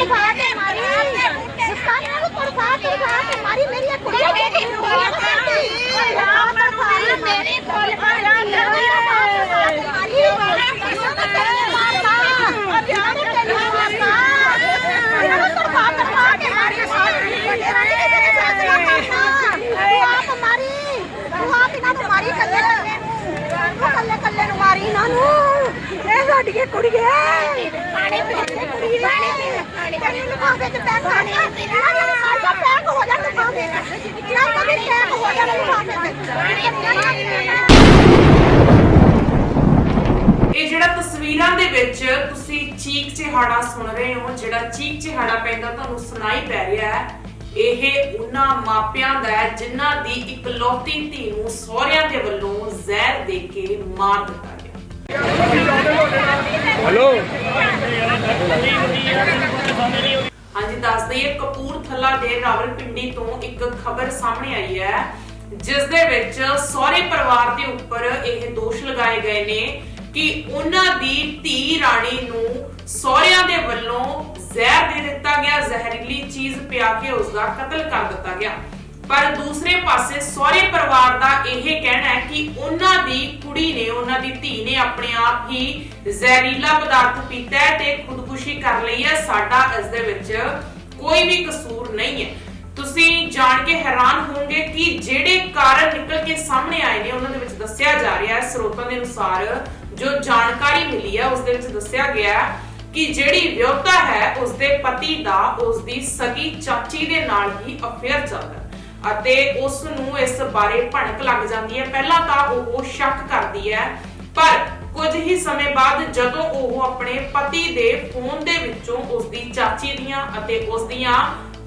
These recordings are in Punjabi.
ਤੜਫਾ ਕੇ ਮਾਰੀ ਮੁਸਕਾਨ ਨੂੰ ਤੜਫਾ ਤੜਫਾ ਕੇ ਮਾਰੀ ਮੇਰੀ ਕੁੜੀ ਨੂੰ ਮੇਰੀ ਕੋਲ ਕੱਲੇ ਕੱਲੇ ਨੂੰ ਮਾਰੀ ਇਹਨਾਂ ਨੂੰ ਇਹ ਸਾਡੀ ਕੁੜੀ ਹੈ ਪਾਣੀ ਪੀਂਦੇ ਪਾਣੀ ਪੀਂਦੇ ਚ ਪੈਕ ਪਾਣੀ ਸਾਡਾ ਪੈਕ ਹੋ ਜਾ ਲਿਫਾਫੇ ਚ। ਨਾ ਕਦੇ ਪੈਕ ਹੋ ਜਾ ਲਿਫਾਫੇ ਚ। ਇਹ ਜਿਹੜਾ ਤਸਵੀਰਾਂ ਦੇ ਵਿੱਚ ਤੁਸੀਂ ਚੀਕ ਚਿਹਾੜਾ ਸੁਣ ਰਹੇ ਹੋ, ਜਿਹੜਾ ਚੀਕ ਚਿਹਾੜਾ ਪੈਂਦਾ ਤੁਹਾਨੂੰ ਸੁਣਾਈ ਪੈ ਰਿਹਾ ਹੈ, ਇਹ ਉਹਨਾਂ ਮਾਪਿਆਂ ਦਾ ਹੈ, ਜਿਨ੍ਹਾਂ ਦੀ ਇਕਲੌਤੀ ਧੀ ਨੂੰ ਸਹੁਰਿਆਂ ਦੇ ਵੱਲੋਂ ਜ਼ਹਿਰ ਦੇ ਕੇ ਮਾਰ ਦਿੱਤਾ ਹੈਲੋ। ਹਾਂਜੀ, ਦੱਸ ਦਈਏ ਕਪੂਰਥਲਾ ਦੇ ਰਾਵਲਪਿੰਡੀ ਤੋਂ ਇੱਕ ਖਬਰ ਸਾਹਮਣੇ ਆਈ ਹੈ, ਜਿਸ ਦੇ ਵਿੱਚ ਸਹੁਰੇ ਪਰਿਵਾਰ ਦੇ ਉੱਪਰ ਇਹ ਦੋਸ਼ ਲਗਾਏ ਗਏ ਨੇ ਕਿ ਉਹਨਾਂ ਦੀ ਧੀ ਰਾਣੀ ਨੂੰ ਸਹੁਰਿਆਂ ਦੇ ਵੱਲੋਂ ਜ਼ਹਿਰ ਦੇ ਦਿੱਤਾ ਗਿਆ, ਜ਼ਹਿਰੀਲੀ ਚੀਜ਼ ਪਿਆ ਕੇ ਉਸ ਦਾ ਕਤਲ ਕਰ ਦਿੱਤਾ ਗਿਆ। ਪਰ ਦੂਸਰੇ ਪਾਸੇ ਸਹੁਰੇ ਪਰਿਵਾਰ ਦਾ ਇਹ ਕਹਿਣਾ ਹੈ ਕਿ ਉਹਨਾਂ ਦੀ ਕੁੜੀ ਨੇ, ਉਹਨਾਂ ਦੀ ਧੀ ਨੇ ਆਪਣੇ ਆਪ ਹੀ ਜ਼ਹਿਰੀਲਾ ਪਦਾਰਥ ਪੀਤਾ ਹੈ ਤੇ ਖੁਦਕੁਸ਼ੀ ਕਰ ਲਈ ਹੈ। ਸਾਡਾ ਇਸ ਦੇ ਵਿੱਚ ਕੋਈ ਵੀ ਕਸੂਰ ਨਹੀਂ ਹੈ। ਤੁਸੀਂ ਜਾਣ ਕੇ ਹੈਰਾਨ ਹੋਵੋਗੇ ਕਿ ਜਿਹੜੇ ਕਾਰਨ ਨਿਕਲ ਕੇ ਸਾਹਮਣੇ ਆਏ ਨੇ, ਉਹਨਾਂ ਦੇ ਵਿੱਚ ਦੱਸਿਆ ਜਾ ਰਿਹਾ ਹੈ। ਸਰੋਤਾਂ ਦੇ ਅਨੁਸਾਰ ਜੋ ਜਾਣਕਾਰੀ ਮਿਲੀ ਹੈ, ਉਸ ਦੇ ਵਿੱਚ ਦੱਸਿਆ ਗਿਆ ਕਿ ਜਿਹੜੀ ਵਿਆਹੁਤਾ ਹੈ, ਉਸ ਦੇ ਪਤੀ ਦਾ, ਉਸ ਦੀ ਸਗੀ ਚਾਚੀ ਦੇ ਨਾਲ ਹੀ ਅਫੇਅਰ ਚੱਲਦਾ ਹੈ। ਅਤੇ ਉਸ ਨੂੰ ਇਸ ਬਾਰੇ ਭਣਕ ਲੱਗ ਜਾਂਦੀ ਹੈ। ਪਹਿਲਾਂ ਤਾਂ ਉਹ ਸ਼ੱਕ ਕਰਦੀ ਹੈ। ਪਰ ਕੁਝ ਹੀ ਸਮੇਂ ਬਾਅਦ ਜਦੋਂ ਉਹ ਆਪਣੇ ਪਤੀ ਦੇ ਫੋਨ ਦੇ ਵਿੱਚੋਂ ਉਸ ਦੀ ਚਾਚੀ ਦੀਆਂ ਅਤੇ ਉਸ ਦੀਆਂ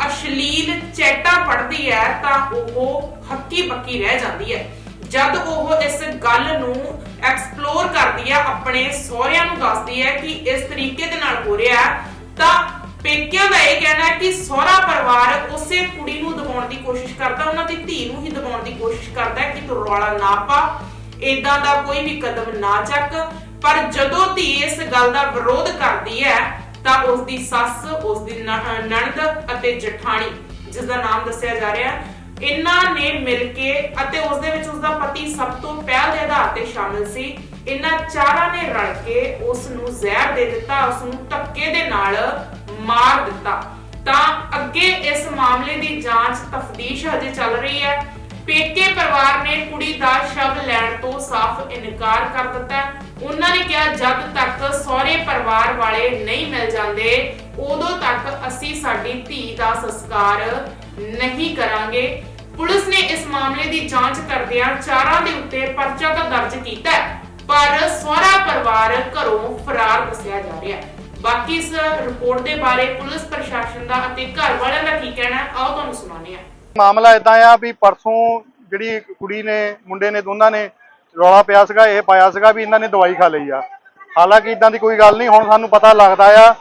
ਅਸ਼ਲੀਲ ਚੈਟਾਂ ਪੜ੍ਹਦੀ ਹੈ ਤਾਂ ਉਹ ਹੱਕੀ ਬੱਕੀ ਰਹਿ ਜਾਂਦੀ ਹੈ। ਜਦ ਉਹ ਇਸ ਗੱਲ ਨੂੰ ਐਕਸਪਲੋਰ ਕਰਦੀ ਹੈ, ਆਪਣੇ ਸਹੁਰਿਆਂ ਨੂੰ ਦੱਸਦੀ ਹੈ ਕਿ ਇਸ ਤਰੀਕੇ ਦੇ ਨਾਲ ਹੋ ਰਿਹਾ ਤਾਂ ਪੇਕਿਆਂ ਦਾ ਇਹ ਕਹਿਣਾ ਹੈ ਕਿ ਸਹੁਰਾ ਪਰਿਵਾਰ ਉਸੇ ਕੁੜੀ ਨੂੰ ਦਬਾਉਣ ਦੀ ਕੋਸ਼ਿਸ਼ ਕਰਦਾ, ਉਹਨਾਂ ਦੀ ਧੀ ਨੂੰ ਹੀ ਦਬਾਉਣ ਦੀ ਕੋਸ਼ਿਸ਼ ਕਰਦਾ ਕਿ ਤੂੰ ਰੌਲਾ ਨਾ ਪਾ ਇਦਾਂ ਦਾ ਕੋਈ ਵੀ ਕਦਮ ਨਾ ਚੱਕ। ਪਰ ਜਦੋਂ ਧੀ ਇਸ ਗੱਲ ਦਾ ਵਿਰੋਧ ਕਰਦੀ ਹੈ, ਤਾਂ ਉਸ ਦੀ ਸੱਸ ਉਸ ਦੀ ਨਣਦ ਅਤੇ ਜਠਾਣੀ, ਜਿਸ ਦਾ ਨਾਮ ਦੱਸਿਆ ਜਾ ਰਿਹਾ ਹੈ, ਇਹਨਾਂ ਨੇ ਮਿਲ ਕੇ ਅਤੇ ਉਸ ਦੇ ਵਿੱਚ ਉਸ ਦਾ ਪਤੀ ਸਭ ਤੋਂ ਪਹਿਲ ਦੇ ਆਧਾਰ ਤੇ ਸ਼ਾਮਿਲ ਸੀ। ਇਹਨਾਂ ਚਾਰਾਂ ਨੇ ਰਲ ਕੇ ਉਸ ਨੂੰ ਜ਼ਹਿਰ ਦੇ ਦਿੱਤਾ ਉਸ ਨੂੰ ਧੱਕੇ ਦੇ ਨਾਲ ਮਾਰ ਦਿੱਤਾ। ਤਾਂ ਅੱਗੇ ਇਸ ਮਾਮਲੇ ਦੀ ਜਾਂਚ ਤਫਤੀਸ਼ ਹਜੇ ਚੱਲ ਰਹੀ ਹੈ। ਪੇਕੇ ਪਰਿਵਾਰ ਨੇ ਕੁੜੀ ਦਾ ਸ਼ਵ ਲੈਣ ਤੋਂ ਸਾਫ਼ ਇਨਕਾਰ ਕਰ ਦਿੱਤਾ ਉਹਨਾਂ ਨੇ ਕਿਹਾ, ਜਦ ਤੱਕ ਸਹੁਰੇ ਪਰਿਵਾਰ ਵਾਲੇ ਨਹੀਂ ਮਿਲ ਜਾਂਦੇ, ਉਦੋਂ ਤੱਕ ਅਸੀਂ ਸਾਡੀ ਧੀ ਦਾ ਸੰਸਕਾਰ ਨਹੀਂ ਕਰਾਂਗੇ। ਪੁਲਿਸ ਨੇ ਇਸ ਮਾਮਲੇ ਦੀ ਜਾਂਚ ਕਰਦਿਆਂ ਚਾਰਾਂ ਦੇ ਉੱਤੇ ਪਰਚਾ ਤਾਂ ਦਰਜ ਕੀਤਾ ਪਰ ਸਹੁਰਾ ਪਰਿਵਾਰ ਘਰੋਂ ਫਰਾਰ ਦੱਸਿਆ ਜਾ ਰਿਹਾ ਹੈ। ਬਾਕੀ ਇਸ ਰਿਪੋਰਟ ਦੇ ਬਾਰੇ ਪੁਲਿਸ ਪ੍ਰਸ਼ਾਸਨ ਦਾ ਅਤੇ ਘਰ ਵਾਲਿਆਂ ਦਾ ਕੀ ਕਹਿਣਾ ਹੈ, ਆਓ ਤੁਹਾਨੂੰ ਸੁਣਾਉਂਦੇ ਹਾਂ। ਮਾਮਲਾ ਇਦਾਂ ਆ ਵੀ ਪਰਸੋਂ ਜਿਹੜੀ ਕੁੜੀ ਨੇ, ਮੁੰਡੇ ਨੇ, ਦੋਨਾਂ ਨੇ ਰੌਲਾ ਪਿਆ ਸੀਗਾ, ਇਹ ਪਾਇਆ ਸੀਗਾ ਵੀ ਇਹਨਾਂ ਨੇ ਦਵਾਈ ਖਾ ਲਈ ਆ। ਹਾਲਾਂਕਿ ਇਦਾਂ ਦੀ ਕੋਈ ਗੱਲ ਨਹੀਂ, ਹੁਣ ਸਾਨੂੰ ਪਤਾ ਲੱਗਦਾ ਆ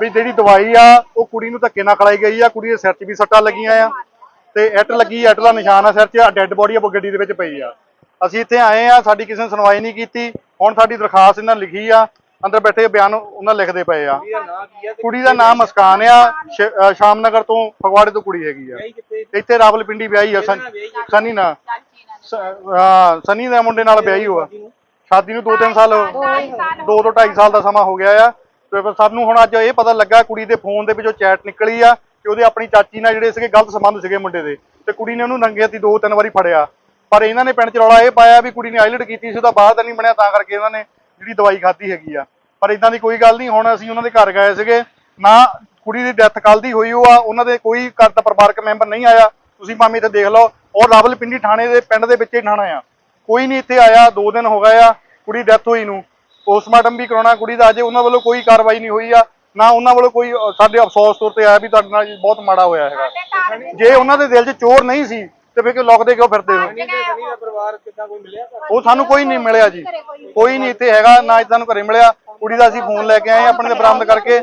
ਵੀ ਜਿਹੜੀ ਦਵਾਈ ਆ, ਉਹ ਕੁੜੀ ਨੂੰ ਧੱਕੇ ਨਾਲ ਖਲਾਈ ਗਈ ਆ, ਕੁੜੀ ਦੇ ਸਿਰ 'ਚ ਵੀ ਸੱਟਾਂ ਲੱਗੀਆਂ ਆ ਤੇ ਐਟ ਲੱਗੀ ਐਟ ਦਾ ਨਿਸ਼ਾਨ ਆ ਸਿਰ 'ਚ ਡੈੱਡ ਬੋਡੀ ਆ ਗੱਡੀ ਦੇ ਵਿੱਚ ਪਈ ਆ। ਅਸੀਂ ਇੱਥੇ ਆਏ ਆ, ਸਾਡੀ ਕਿਸੇ ਨੇ ਸੁਣਵਾਈ ਨਹੀਂ ਕੀਤੀ, ਹੁਣ ਸਾਡੀ ਦਰਖਾਸਤ ਇਹਨਾਂ ਲਿਖੀ ਆ ਅੰਦਰ ਬੈਠੇ ਬਿਆਨ ਉਹਨਾਂ ਲਿਖਦੇ ਪਏ ਆ। ਕੁੜੀ ਦਾ ਨਾਮ ਮਸਕਾਨ ਆ ਸ਼ਾਮਨਗਰ ਤੋਂ ਫਗਵਾੜੇ ਤੋਂ ਕੁੜੀ ਹੈਗੀ ਆ। ਇੱਥੇ ਰਾਵਲਪਿੰਡੀ ਵਿਆਹੀ ਆ ਸਨ- ਨਾਲ। ਹਾਂ ਸਨੀ ਦੇ ਮੁੰਡੇ ਨਾਲ ਵਿਆਹੀ ਹੋਆ। ਸ਼ਾਦੀ ਨੂੰ? 2-3 ਸਾਲ 2 ਤੋਂ 2.5 ਸਾਲ ਦਾ ਸਮਾਂ ਹੋ ਗਿਆ ਆ। ਤੇ ਫਿਰ ਸਾਨੂੰ ਹੁਣ ਅੱਜ ਇਹ ਪਤਾ ਲੱਗਾ ਕੁੜੀ ਦੇ ਫੋਨ ਦੇ ਵਿੱਚੋਂ ਚੈਟ ਨਿਕਲੀ ਆ ਕਿ ਉਹਦੇ ਆਪਣੀ ਚਾਚੀ ਨਾਲ ਜਿਹੜੇ ਸੀਗੇ ਗਲਤ ਸੰਬੰਧ ਸੀਗੇ ਮੁੰਡੇ ਦੇ। ਤੇ ਕੁੜੀ ਨੇ ਉਹਨੂੰ ਨੰਗੇ ਹੱਥੀਂ ਦੋ ਤਿੰਨ ਵਾਰੀ ਫੜਿਆ। ਪਰ ਇਹਨਾਂ ਨੇ ਪਿੰਡ ਚ ਰੌਲਾ ਇਹ ਪਾਇਆ ਵੀ ਕੁੜੀ ਨੇ ਆਈਲਟ ਕੀਤੀ ਸੀ ਉਹਦਾ ਬਾਹਰ ਦਾ ਨਹੀਂ ਬਣਿਆ ਤਾਂ ਕਰਕੇ ਇਹਨਾਂ ਨੇ ਜਿਹੜੀ ਦਵਾਈ ਖਾਧੀ ਹੈਗੀ ਆ। ਪਰ ਇਦਾਂ ਦੀ ਕੋਈ ਗੱਲ ਨਹੀਂ ਹੁਣ ਅਸੀਂ ਉਹਨਾਂ ਦੇ ਘਰ ਗਏ ਸੀਗੇ ਨਾ ਕੁੜੀ ਦੀ ਡੈਥ ਕੱਲ ਦੀ ਹੋਈ ਉਹ ਆ ਉਹਨਾਂ ਦੇ ਕੋਈ ਘਰ ਦਾ ਪਰਿਵਾਰਕ ਮੈਂਬਰ ਨਹੀਂ ਆਇਆ। ਤੁਸੀਂ ਭਾਵੇਂ ਇੱਥੇ ਦੇਖ ਲਓ ਔਰ ਰਾਵਲਪਿੰਡੀ ਥਾਣੇ ਦੇ ਪਿੰਡ ਦੇ ਵਿੱਚ ਹੀ ਥਾਣਾ ਆ। ਕੋਈ ਨਹੀਂ ਇੱਥੇ ਆਇਆ 2 ਦਿਨ ਹੋ ਗਏ ਆ ਕੁੜੀ ਡੈਥ ਹੋਈ ਨੂੰ। ਪੋਸਟਮਾਰਟਮ ਵੀ ਕਰਾਉਣਾ ਕੁੜੀ ਦਾ ਅਜੇ ਉਹਨਾਂ ਵੱਲੋਂ ਕੋਈ ਕਾਰਵਾਈ ਨਹੀਂ ਹੋਈ ਆ ਨਾ ਉਹਨਾਂ ਵੱਲੋਂ ਕੋਈ ਸਾਡੇ ਅਫਸੋਸ ਤੌਰ ਤੇ ਆਇਆ ਵੀ ਤੁਹਾਡੇ ਨਾਲ ਬਹੁਤ ਮਾੜਾ ਹੋਇਆ ਹੈਗਾ। ਜੇ ਉਹਨਾਂ ਦੇ ਦਿਲ 'ਚ ਚੋਰ ਨਹੀਂ ਸੀ ਤੇ ਫਿਰ ਕਿਉਂ ਲੁਕਦੇ ਕਿਉਂ ਫਿਰਦੇ ਹੋ? ਉਹ ਸਾਨੂੰ ਕੋਈ ਨਹੀਂ ਮਿਲਿਆ ਜੀ। ਕੋਈ ਨਹੀਂ। ਇੱਥੇ ਹੈਗਾ ਨਾ ਇੱਥੇ ਸਾਨੂੰ ਘਰੇ ਮਿਲਿਆ। ਕੁੜੀ ਦਾ ਅਸੀਂ ਫੋਨ ਲੈ ਕੇ ਆਏ ਆਪਣੇ ਤੇ ਬਰਾਮਦ ਕਰਕੇ।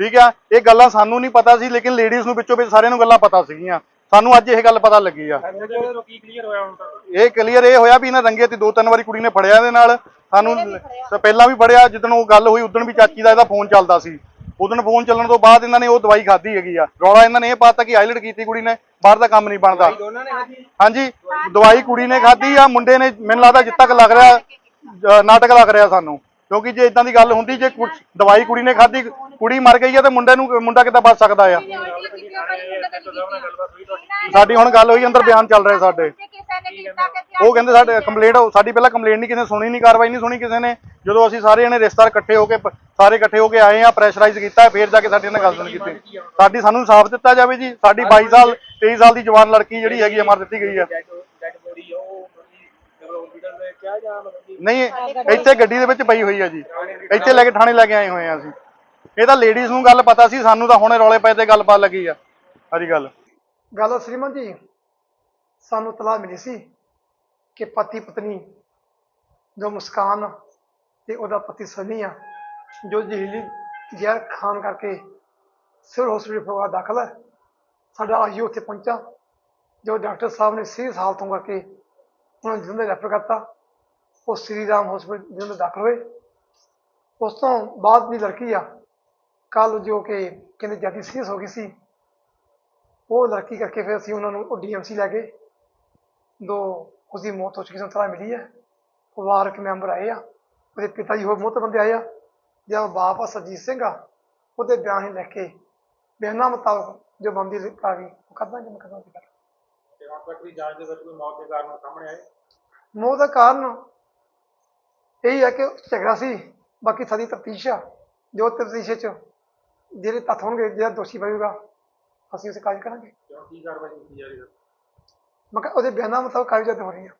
ਠੀਕ ਆ ਇਹ ਗੱਲਾਂ ਸਾਨੂੰ ਨਹੀਂ ਪਤਾ ਸੀ ਲੇਕਿਨ ਲੇਡੀਜ਼ ਨੂੰ ਵਿੱਚੋਂ ਵਿੱਚ ਸਾਰਿਆਂ ਨੂੰ ਗੱਲਾਂ ਪਤਾ ਸੀਗੀਆਂ। ਸਾਨੂੰ ਅੱਜ ਇਹ ਗੱਲ ਪਤਾ ਲੱਗੀ ਆ। ਇਹ ਕਲੀਅਰ ਇਹ ਹੋਇਆ ਵੀ ਇਹਨਾਂ ਰੰਗੇ ਤੇ ਦੋ ਤਿੰਨ ਵਾਰੀ ਕੁੜੀ ਨੇ ਫੜਿਆ ਇਹਦੇ ਨਾਲ। ਸਾਨੂੰ ਪਹਿਲਾਂ ਵੀ ਫੜਿਆ ਜਿੱਦਣ ਉਹ ਗੱਲ ਹੋਈ ਉਦੋਂ ਵੀ ਚਾਚੀ ਦਾ ਇਹਦਾ ਫੋਨ ਚੱਲਦਾ ਸੀ। ਉਦੋਂ ਫੋਨ ਚੱਲਣ ਤੋਂ ਬਾਅਦ ਇਹਨਾਂ ਨੇ ਉਹ ਦਵਾਈ ਖਾਧੀ ਹੈਗੀ ਆ। ਰੌਲਾ ਇਹਨਾਂ ਨੇ ਇਹ ਪਾਤਾ ਕਿ ਆਈਲਟ ਕੀਤੀ ਕੁੜੀ ਨੇ ਬਾਹਰ ਦਾ ਕੰਮ ਨਹੀਂ ਬਣਦਾ। ਹਾਂਜੀ ਦਵਾਈ ਕੁੜੀ ਨੇ ਖਾਧੀ ਆ ਮੁੰਡੇ ਨੇ ਮੈਨੂੰ ਲੱਗਦਾ ਜਿੱਤ ਤੱਕ ਲੱਗ ਰਿਹਾ ਨਾਟਕ ਲੱਗ ਰਿਹਾ ਸਾਨੂੰ। ਕਿਉਂਕਿ ਜੇ ਇਦਾਂ ਦੀ ਗੱਲ ਹੁੰਦੀ ਜੇ ਕੁਛ ਦਵਾਈ ਕੁੜੀ ਨੇ ਖਾਧੀ ਕੁੜੀ ਮਰ ਗਈ ਆ ਤੇ ਮੁੰਡੇ ਨੂੰ ਮੁੰਡਾ ਕਿੱਦਾਂ ਬਚ ਸਕਦਾ ਆ? ਸਾਡੀ ਹੁਣ ਗੱਲ ਹੋਈ ਅੰਦਰ ਬਿਆਨ ਚੱਲ ਰਿਹਾ ਸਾਡੇ। ਉਹ ਕਹਿੰਦੇ ਸਾਡੇ ਕੰਪਲੇਂਟ ਸਾਡੀ ਪਹਿਲਾਂ ਕੰਪਲੇਂਟ ਨਹੀਂ ਕਿਸੇ ਨੇ ਸੁਣੀ ਨਹੀਂ ਕਾਰਵਾਈ ਨਹੀਂ ਸੁਣੀ ਕਿਸੇ ਨੇ। ਜਦੋਂ ਅਸੀਂ ਸਾਰੇ ਜਣੇ ਰਿਸ਼ਤੇਦਾਰ ਇਕੱਠੇ ਹੋ ਕੇ ਸਾਰੇ ਇਕੱਠੇ ਹੋ ਕੇ ਆਏ ਆ ਪ੍ਰੈਸ਼ਰਾਈਜ਼ ਕੀਤਾ ਫਿਰ ਜਾ ਕੇ ਸਾਡੇ ਨਾਲ ਗੱਲ ਸੁਣ ਕੀਤੀ। ਸਾਡੀ ਸਾਨੂੰ ਇਨਸਾਫ ਦਿੱਤਾ ਜਾਵੇ ਜੀ। ਸਾਡੀ 22 ਸਾਲ 23 ਸਾਲ ਦੀ ਜਵਾਨ ਲੜਕੀ ਜਿਹੜੀ ਹੈਗੀ ਆ, ਮਾਰ ਦਿੱਤੀ ਗਈ ਆ। ਨਹੀਂ, ਇੱਥੇ ਗੱਡੀ ਦੇ ਵਿੱਚ ਪਈ ਹੋਈ ਆ ਜੀ। ਇੱਥੇ ਲੈ ਕੇ ਥਾਣੇ ਲੈ ਕੇ ਆਏ ਹੋਏ ਆ ਅਸੀਂ। ਇਹ ਤਾਂ ਲੇਡੀਜ਼ ਨੂੰ ਗੱਲ ਪਤਾ ਸੀ, ਸਾਨੂੰ ਤਾਂ ਹੁਣੇ ਰੌਲੇ ਪਏ ਤੇ ਗੱਲ ਲੱਗੀ ਆ। ਸਾਰੀ ਗੱਲ। ਗੱਲ ਸ਼੍ਰੀਮਨ ਜੀ, ਸਾਨੂੰ ਤਲਾਹ ਮਿਲੀ ਸੀ ਕਿ ਪਤੀ ਪਤਨੀ ਜੋ ਮੁਸਕਾਨ ਤੇ ਉਹਦਾ ਪਤੀ ਸਨੀ ਆ, ਜੋ ਜ਼ਹਿਰੀਲੀ ਜ਼ਹਿਰ ਖਾਣ ਕਰਕੇ ਸਿਵਲ ਹਸਪੀਟਲ ਫਗਵਾੜਾ ਦਾਖਲ ਹੈ ਸਾਡਾ ਆਈ ਉੱਥੇ ਪਹੁੰਚਾ, ਜੋ ਡਾਕਟਰ ਸਾਹਿਬ ਨੇ ਸੀਰੀਅਸ ਹਾਲਤ ਹੋਣ ਕਰਕੇ ਉਹਨਾਂ ਨੂੰ ਜਲੰਧਰ ਰੈਫਰ ਕਰਤਾ। ਉਹ ਸ੍ਰੀ ਰਾਮ ਹਸਪੀਟਲ ਜਲੰਧਰ ਦਾਖਲ ਹੋਏ। ਉਸ ਤੋਂ ਬਾਅਦ ਦੀ ਲੜਕੀ ਆ ਕੱਲ ਜੋ ਕਿ ਕਹਿੰਦੇ ਜ਼ਿਆਦਾ ਸੀਰੀਅਸ ਹੋ ਗਈ ਸੀ ਉਹ ਲੜਕੀ ਕਰਕੇ ਫਿਰ ਅਸੀਂ ਉਹਨਾਂ ਨੂੰ ਉਹ ਡੀਐਮਸੀ ਲੈ ਗਏ। ਦੋ ਉਸਦੀ ਮੌਤ ਹੋ ਚੁੱਕੀ ਸਾਨੂੰ ਤਲਾ ਮਿਲੀ ਹੈ। ਪਰਿਵਾਰਕ ਮੈਂਬਰ ਆਏ ਆ ਉਹਦੇ ਪਿਤਾ ਜੀ ਹੋਰ ਬਹੁਤ ਬੰਦੇ ਆਏ ਆ ਜਿਹੜਾ ਬਾਪ ਆ ਸਰਜੀਤ ਸਿੰਘ ਆ ਉਹਦੇ ਬਿਆਨ ਹੀ ਲਿਖ ਕੇ ਬਿਆਨਾਂ ਮੁਤਾਬਕ ਜੋ ਬੰਦੀ ਕਾਰਵਾਈ ਉਹ ਕਰਦਾ ਜਿਵੇਂ ਕਰਦਾ ਸੀ ਕਰ ਤੇ ਹੁਣ ਤੱਕ ਜਾਂਚ ਦੇ ਵਿੱਚ ਕੋਈ ਮੌਤ ਦੇ ਕਾਰਨ ਸਾਹਮਣੇ ਆਏ? ਮੌਤ ਦਾ ਕਾਰਨ ਇਹ ਹੈ ਕਿ ਝਗੜਾ ਸੀ ਬਾਕੀ ਸਾਡੀ ਤਫਤੀਸ਼ ਆ ਜੋ ਤਫਤੀਸ਼ ਚ ਜਿਹੜੇ ਤੱਥ ਹੋਣਗੇ ਜਿਹੜਾ ਦੋਸ਼ੀ ਬਣੇਗਾ ਅਸੀਂ ਉਸੇ ਕਾਰਜ ਕਰਾਂਗੇ। ਕਿਉਂ ਕੀ ਕਾਰਵਾਈ ਕੀਤੀ ਜਾ ਰਹੀ ਹੈ? ਮੈਂ ਕਿਹਾ ਉਹਦੇ ਬਿਆਨਾਂ ਮੁਤਾਬਕ ਕਾਰਵਾਈ ਹੋ ਰਹੀ ਹੈ